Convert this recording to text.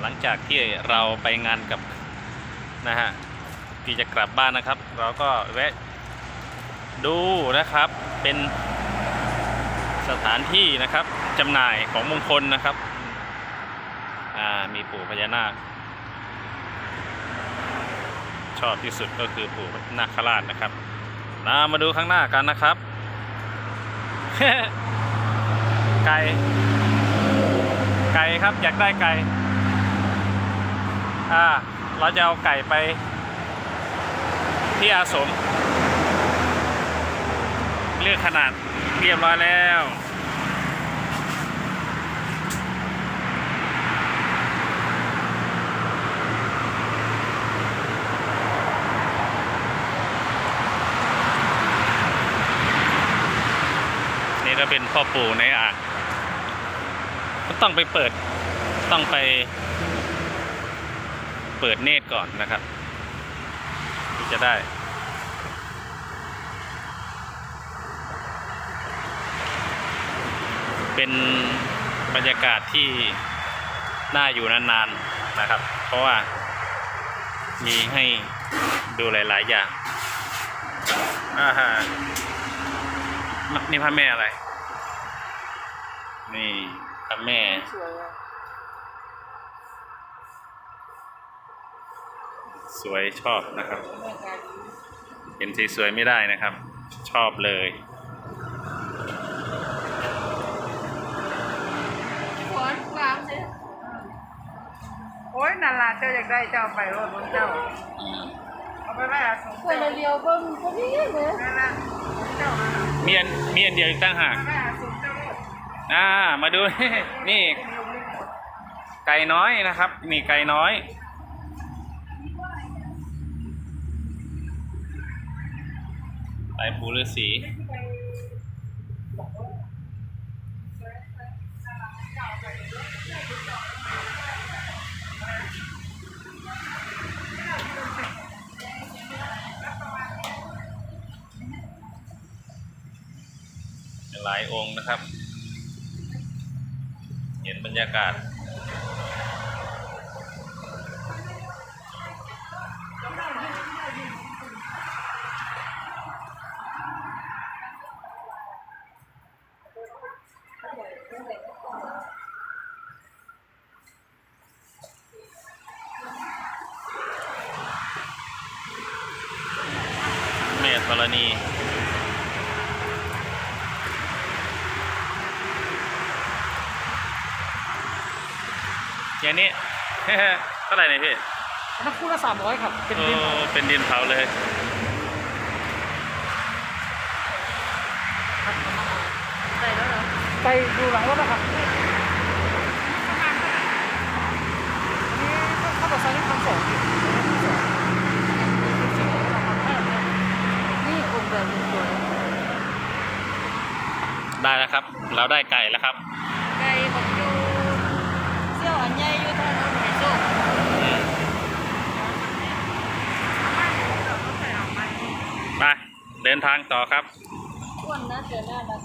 หลังจากที่เราไปงานกับนะฮะที่จะกลับบ้านนะครับ เราก็แวะดูนะครับเป็นสถานที่นะครับจำหน่ายของมงคลนะครับอ่ามีปู่พญานาค ชอบที่สุดก็คือปู่นาคราชนะครับนามาดูข้างหน้ากันนะครับไก่ไก่ ครับ อยากได้ไก่อ่าเราจะเอาไก่ไปที่อาสม เลือกขนาดเรียบร้อยแล้ว นี่ก็เป็นพ่อปู่ในอ่าง ต้องไปเปิดต้องไป เปิดเนตรก่อนนะครับที่จะได้เป็นบรรยากาศที่น่าอยู่นานๆนะครับ เพราะว่ามีให้ดูหลายๆอย่างอ่าฮะนี่พระแม่อะไร นี่ พระแม่ สวยอะสวยชอบนะครับ แม่กายดีเห็นสีสวยไม่ได้นะครับ ชอบเลยสวนกลางสิโอ้ยนาราเจ้าอยากได้เจ้าไปรถบนเจ้า เอาไปไว้อาสมเพื่อนเรียวเบิ่งพอดีเลยนั่นน่ะเจ้าน่ะมีอันมีอันเดียวอีกตั้งหากไปไว้อาสมเจ้าโลด อ่ามาดูนี่ ไก่น้อยนะครับ นี่ไก่น้อย ไก่ปูฤาษีหลายองค์นะครับ เห็นบรรยากาศแม่ธรณี อย่างนี้ เท่าไหร่เนี่ยพี่อันนั้นคู่ละสามร้อยครับ เป็นโอ้ดินเผาเป็นดินเผาเลยใส่แล้วเหรอไปดูหลังรถนะครับนี่เข้าต่อไซส์นี่พันสองอยู่นี่องค์แบบนี้สวยได้แล้วครับ เราได้ไก่แล้วครับ ไก่บอกอยู่เสี่ยวอันใหญ่อยู่ทางนั้นไหนโซ่ อืมไป เดินทางต่อครับอ้วนนะเจอหน้ารัก